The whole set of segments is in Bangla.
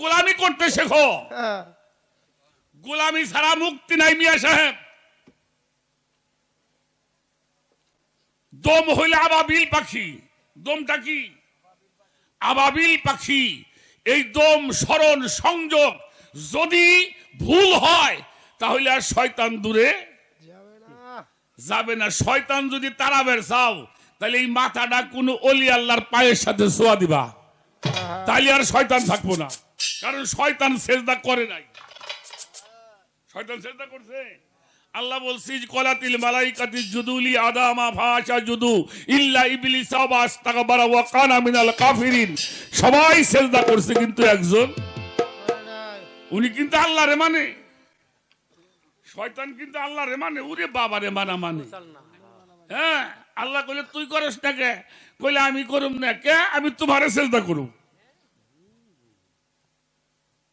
গোলামি করতে শেখো। হ্যাঁ। গোলামি ছাড়া মুক্তি নাই মিয়া সাহেব। দম হইলে আবাবিল পাখি। দমটা কি? আবাবিল পাখি। এই দম স্মরণ সংযোগ যদি ভুল হয় তাহলে আর শয়তান দূরে যাবে না। শয়তান যদি তারাবের চাও তাহলে এই মাথাটা কোনো অলি আল্লাহর পায়ের সাথে শোয়া দিবা। হ্যাঁ, তাহলে আর শয়তান থাকব না। কারণ শয়তান সেজদা করে নাই। শয়তান সেজদা করছে। আল্লাহ বলছি কলাতিল মালাইকাতি জুদুলি আদামা ভাষা জুদু ইল্লা ইবলিস আবাস তাকবারা ওয়া কানা মিনাল কাফিরিন। সবাই সেজদা করছে কিন্তু একজন। উনি কিন্তু আল্লাহরে মানে। শয়তান কিন্তু আল্লাহরে মানে। উরে বাবারে মানা মানে। হ্যাঁ আল্লাহ কইলে, তুই করস না কে? কইলে, আমি করুম না কে? আমি তোমারে সেজদা করুম।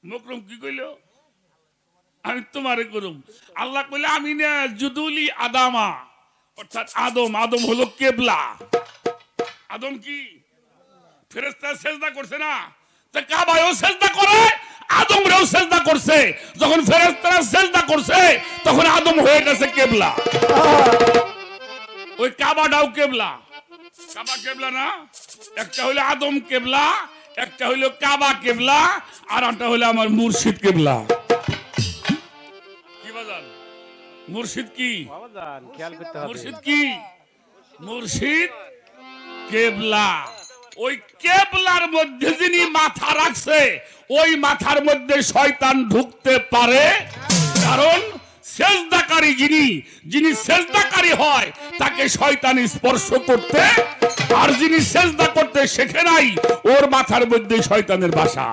মকরম কি কইল? আমি তোমারে করুম আল্লাহ কইলে, আমি না জুদুলি আদামা। অর্থাৎ আদম আদম হলো কেবলা। আদম কি? ফেরেস্তা সেজদা করছে না? তা কাবায়ও সেজদা করে সেজদা করছে যখন ফেরেস্তারা সেজদা করছে তখন আদম হয়ে গেছে কেবলা। ওই কাবাটাও কেবলা। কাবা কেবলা না? একটা হলো আদম কেবলা একটা হলো কাবা কেবলা আর একটা হলো আমার মুর্শিদ কেবলা। কি বাজান? মুর্শিদ কি? মুর্শিদ কি? মুর্শিদ কেবলা। ওই কেবলার মধ্যে যিনি মাথা রাখছে ওই মাথার মধ্যে শয়তান ঢুকতে পারে। কারণ সেজদাকারী যিনি যিনি সেজদাকারী হয়, তাকে শয়তান স্পর্শ করতে, আর যিনি সেজদা করতে শেখে নাই, ওর মাথার মধ্যে শয়তানের বাসা।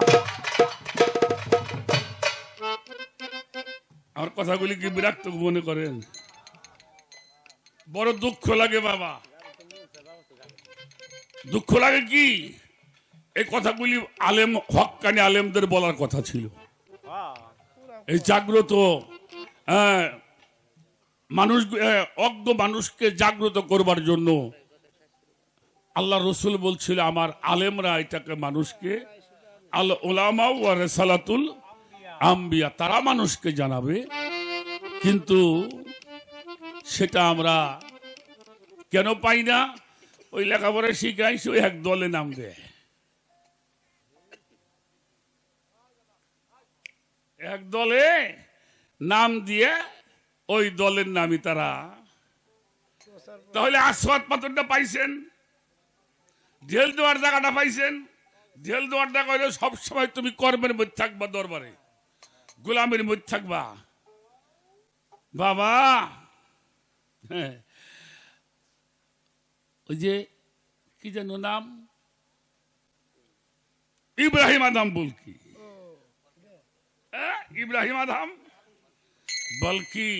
আমার কথাগুলি কি বিরক্ত মনে করেন? বড় দুঃখ লাগে বাবা। দুঃখ লাগে কি? এই কথাগুলি আলেম, হকানি আলেমদের বলার কথা ছিল। এই জাগ্রত মানুষ অজ্ঞ মানুষকে জাগ্রত করবার জন্য আল্লাহ রসুল বলছিল, আমার আলেমরা এটাকে মানুষকে, আল ওলামা ও রেসালাতুল আম্বিয়া, তারা মানুষকে জানাবে। কিন্তু সেটা আমরা কেন পাই না? ওই লেখাপড়া শিখাই সে এক দলে নাম দেয়। এক দলে? নাম দিয়ে ওই দলের নামই তারা। তাহলে আসবাদ পাথরটা পাইছেন ঢেল দেওয়ার জায়গাটা পাইছেন ঢেল দেওয়ার জায়গা হলে সবসময় তুমি কর্মের মধ্যে থাকবা দরবারে গোলামের মধ্যে থাকবা। বাবা হ্যাঁ ওই যে কি যেন নাম? ইব্রাহিম আদম বলকি। হ্যাঁ, ইব্রাহিম আদম বলকি,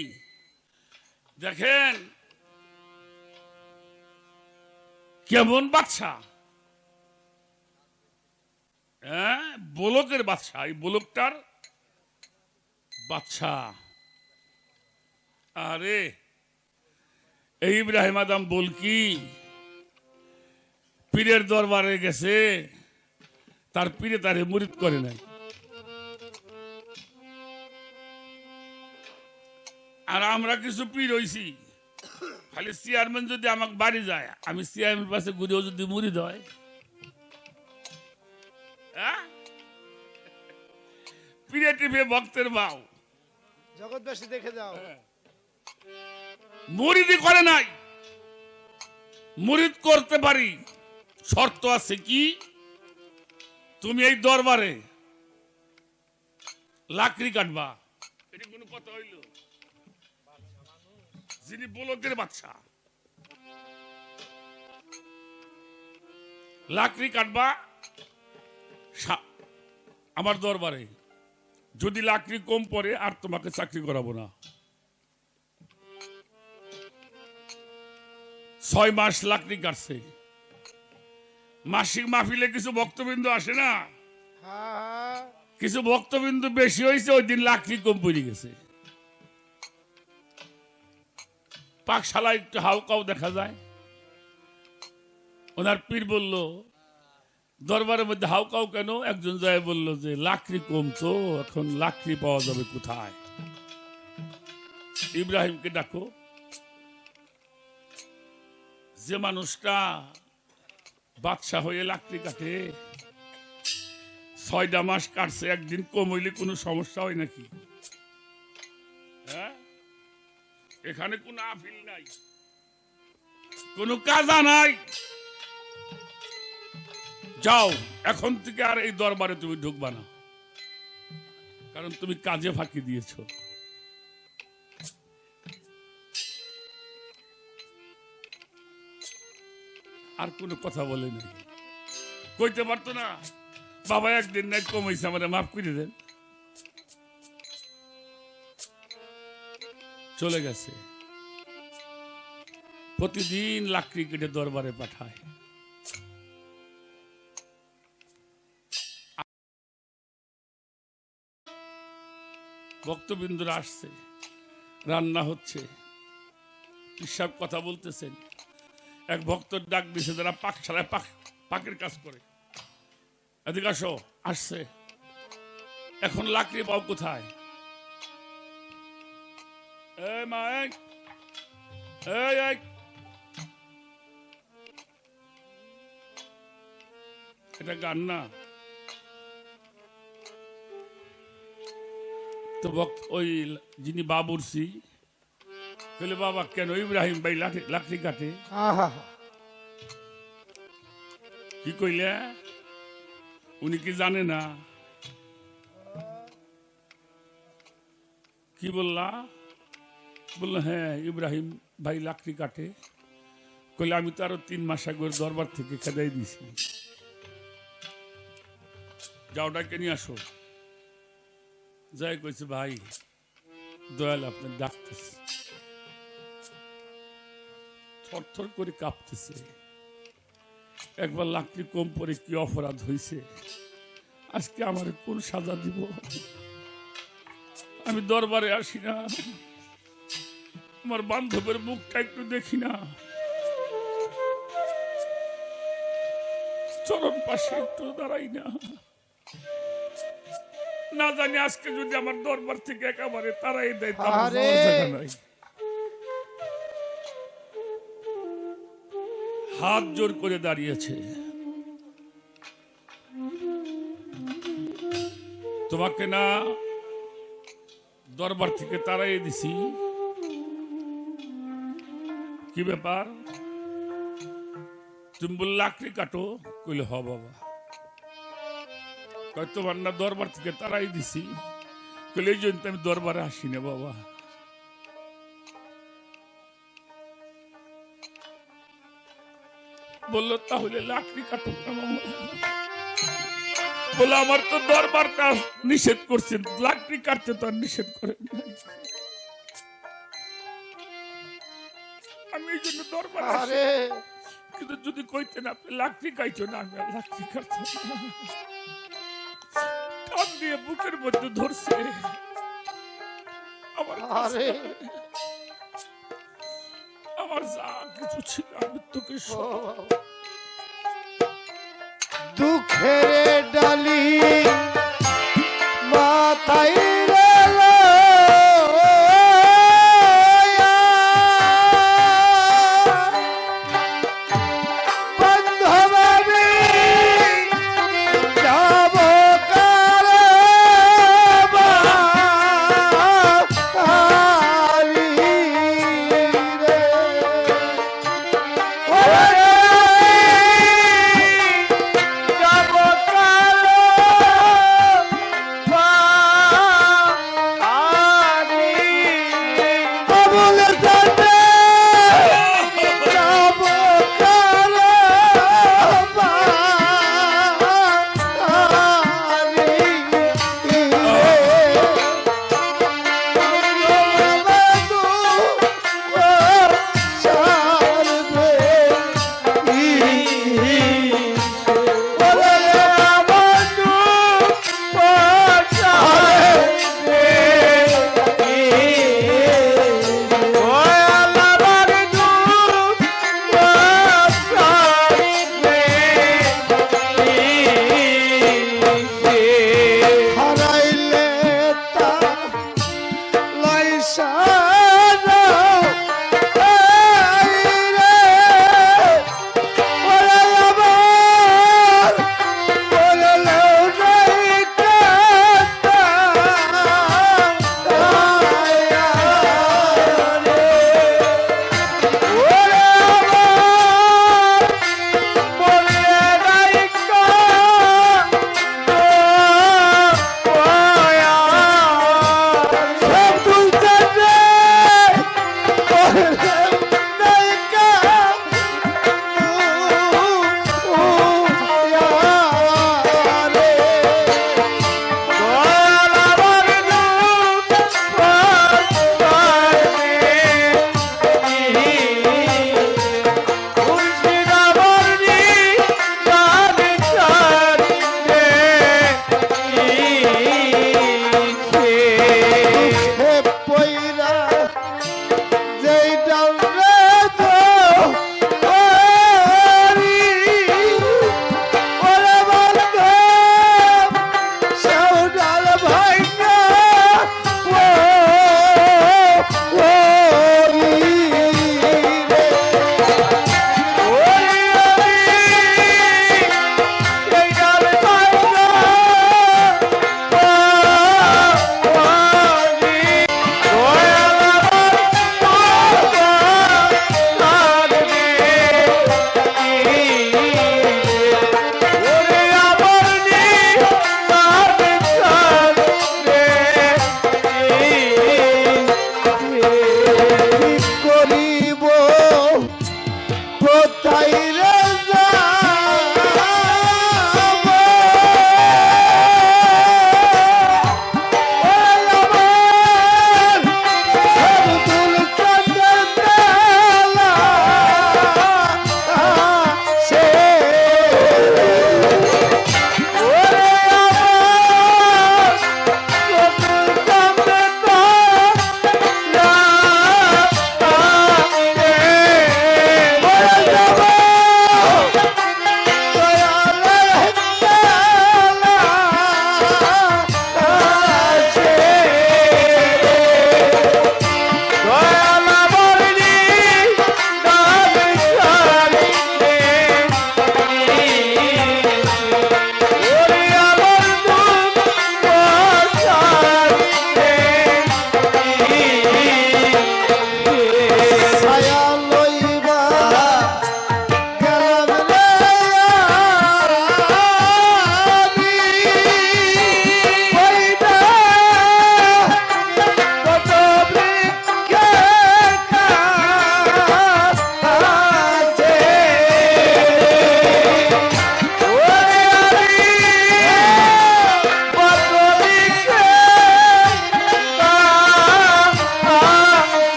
দেখেন, কেমন বাচ্চা হ্যাঁ বলকের বাচ্চা এই বলকটার বাচ্চা আরে, এই ইব্রাহিম আদম বলকি, পীরের দরবারে গেছে, তার পীরে তারে মুরিদ করে নাই। আর আমরা কিছু পীর হইছি। খালি চেয়ারম্যান যদি আমাকে বাড়ি যায় আমি চেয়ারম্যান পাশে ঘুরেও যদি মুড়ি হয়? হ্যাঁ? টিপে ভক্তের বাউ জগৎবাসী দেখে যাও। মুরিদি করে নাই। মুরিদ করতে পারি। শর্ত আছে কি? তুমি এই দরবারে লাকড়ি কাটবা। এটি কোনো কথা হইল। যিনি বলকের বাচ্চা লাকড়ি কাটবা আমার দরবারে। যদি লাকড়ি কম পড়ে আর তোমাকে চাকরি করাবো না। ছয় মাস লাকড়ি কাটছে। মাসিক মাহফিলে কিছু ভক্তবিন্দু আসে না? হ্যাঁ হ্যাঁ। কিছু ভক্তবিন্দু বেশি হয়েছে ওই দিন লাকড়ি কম পড়ে গেছে। পাকশালা একটু হালকাও দেখা যায়। ওনার পীর বলল, দরবারের মধ্যে হাউকাও কেন? একজন যায় বলল যে, লাকড়ি কম এখন লাকড়ি পাওয়া যাবে কোথায়? ইব্রাহিমকে ডাকো। যে মানুষটা বাদশাহ হয়ে লাকড়ি কাটে, ছয়টা মাস কাটছে, একদিন কম হইলে কোনো সমস্যা হয় নাকি? এখানে কোনো আপিল নাই, কোনো কাজা নাই। যাও, এখন থেকে আর এই দরবারে তুমি ঢুকবা না, কারণ তুমি কাজে ফাঁকি দিয়েছ। আর কোনো কথা বলে কইতে পারতো না, বাবা একদিন নাই কমাইছে আমাদের মাফ করে দেন। চলে গেছে। প্রতিদিন লাকড়ি কেটে দরবারে পাঠায়। ভক্তবিন্দুরা আসছে, রান্না হচ্ছে হিসাব কথা বলতেছেন। এক ভক্তর ডাক দিছে, যারা পাকশালায় পাক, পাকের কাজ করে। এদিকে আসো, আসছে। এখন লাকড়ি পাও কোথায়? মা এই এই এই এটা গান না তো ওই যিনি বাবুরসি বলে বাবা কেন ইব্রাহিম ভাই লাঠি লাকড়ি কাটে কি কইলে উনি কি জানে না কি বললা বলল হ্যাঁ ইব্রাহিম ভাই লাকড়ি কাটে। কইলে, আমি তো আরও তিন মাস আগে দরবার থেকে খেদাই দিছি। যাও, ডাকে নিয়ে আসো। যাই কইছে, ভাই, দয়াল আপনার ডাকতেছে। থরথর করে কাঁপতেছে। একবার লাকড়ি কম পরে কি অপরাধ হয়েছে আজকে আমার কোন সাজা দিব? আমি দরবারে আসি না। আমার বান্ধবের মুখটা একটু দেখি না। চরণ পাশে একটু দাঁড়াই না। না জানি আজকে যদি আমার দরবার থেকে একেবারে তারাই দেয় হাত জোর করে দাঁড়িয়েছে। তোমাকে না দরবার থেকে তারাই দিছি। কি ব্যাপার? তুমি বললে লাকড়ি কাটো, কইলে হ বাবা। কয় তোমার না দরবার থেকে তাড়াই দিছি। কইলে এই জন্য আমি দরবারে আসি না বাবা। বলল, তাহলে লাকড়ি কাটো। বলে আমার তো দরবারটা নিষেধ করছেন। লাকড়ি কাটতে তো আর নিষেধ করেন এই জন্য দরবার আরে। কিন্তু যদি কইতেন আপনি লাকড়ি কাইছো না আমি লাকড়ি টান দিয়ে বুকের মধ্যে ধরছে। আমার আরে। আমার যা কিছু ছিল আমি তোকে সব দুঃখের ডালি মাথায়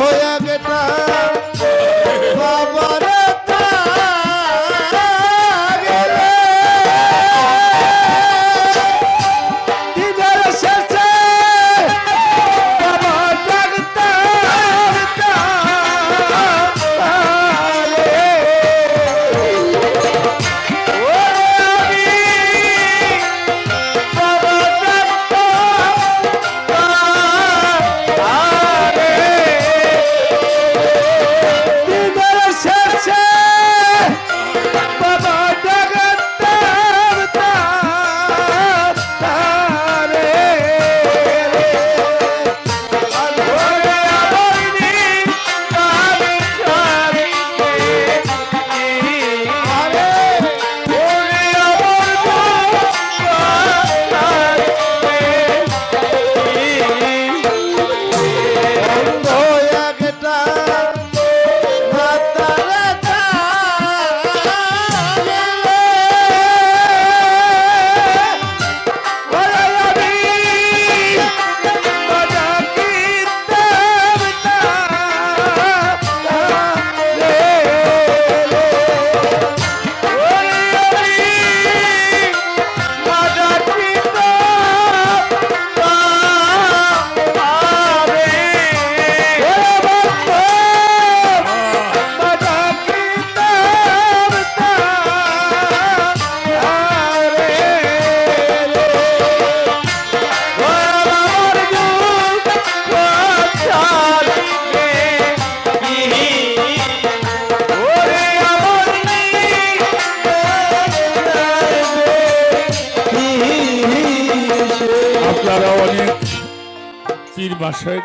হয়ে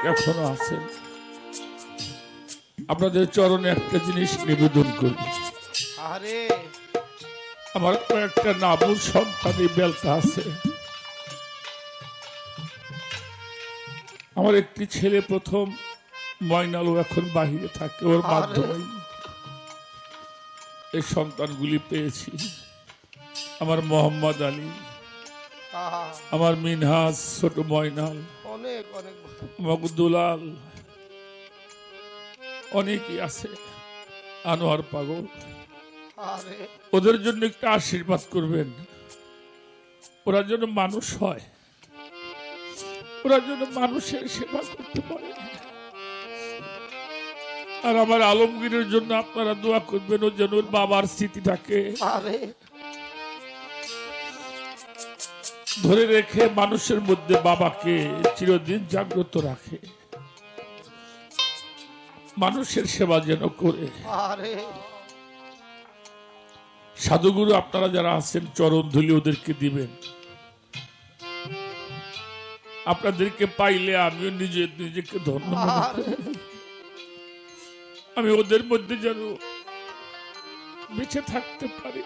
বাসায় এখনও আছেন আপনাদের চরণে একটা জিনিস নিবেদন করি। আমার কয়েকটা নাবুর সন্তানই বেলতা আছে। আমার একটি ছেলে প্রথম ময়নালু এখন বাহিরে থাকে ওর মাধ্যমে এই সন্তানগুলি পেয়েছি। আমার মোহাম্মদ আলী আমার মিনহাজ ছোট ময়নাল অনেক অনেক আছে আনোয়ার পাগল। ওদের জন্য একটু আশীর্বাদ করবেন। ওরা যেন মানুষ হয়। ওরা যেন মানুষের সেবা করতে পারে। আর আমার আলমগীরের জন্য আপনারা দোয়া করবেন ও যেন বাবার স্মৃতিটাকে ধরে রেখে মানুষের মধ্যে বাবাকে চিরদিন জাগ্রত রাখে। মানুষের সেবা যেন করে। সাধুগুরু আপনারা যারা আছেন চরণ ধুলি ওদেরকে দিবেন। আপনাদেরকে পাইলে আমিও নিজে নিজেকে ধন্য মনে আমি ওদের মধ্যে যেন বেঁচে থাকতে পারি।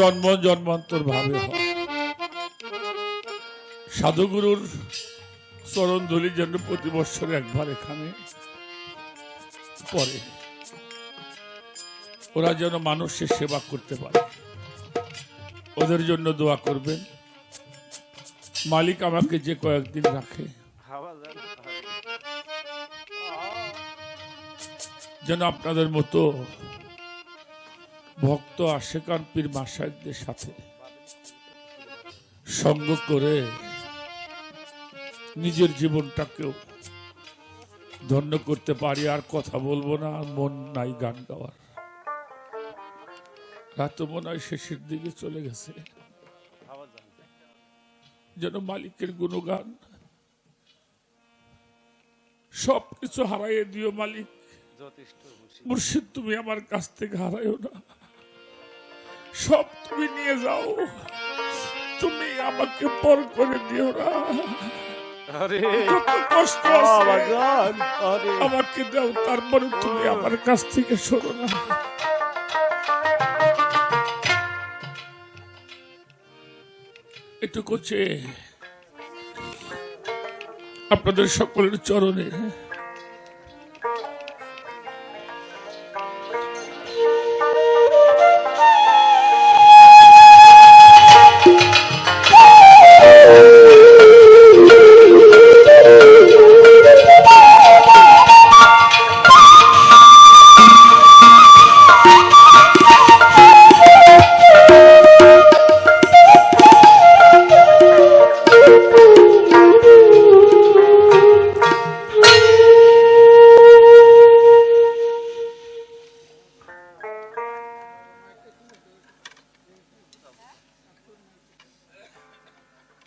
নামান্তর ভাবে হয়। সাধুগুরুর চরণ ধুলি যেন প্রতি বছর একবার এখানে পরে ওরা যেন মানুষের সেবা করতে পারে। ওদের জন্য দোয়া করবেন। মালিক আমাকে যে কয়েকদিন রাখে। যেন আপনাদের মতো ভক্ত আশেকান পীর মাসায়কদের সাথে সঙ্গ করে নিজের জীবনটাকেও ধন্য করতে পারি আর কথা বলব না মন নাই গান গাওয়ার। রাত মনে হয় শেষের দিকে চলে গেছে। যেন মালিকের গুণগান। সব কিছু হারাইয়ে দিও মালিক। মুর্শিদ তুমি আমার কাছ থেকে হারাইও না। সব তুমি নিয়ে যাও। তুমি আমাকে পর করে দিও না। কষ্ট আমাকে দাও তারপরে তুমি আমার কাছ থেকে সরো না। একটু করছে আপনাদের সকলের চরণে।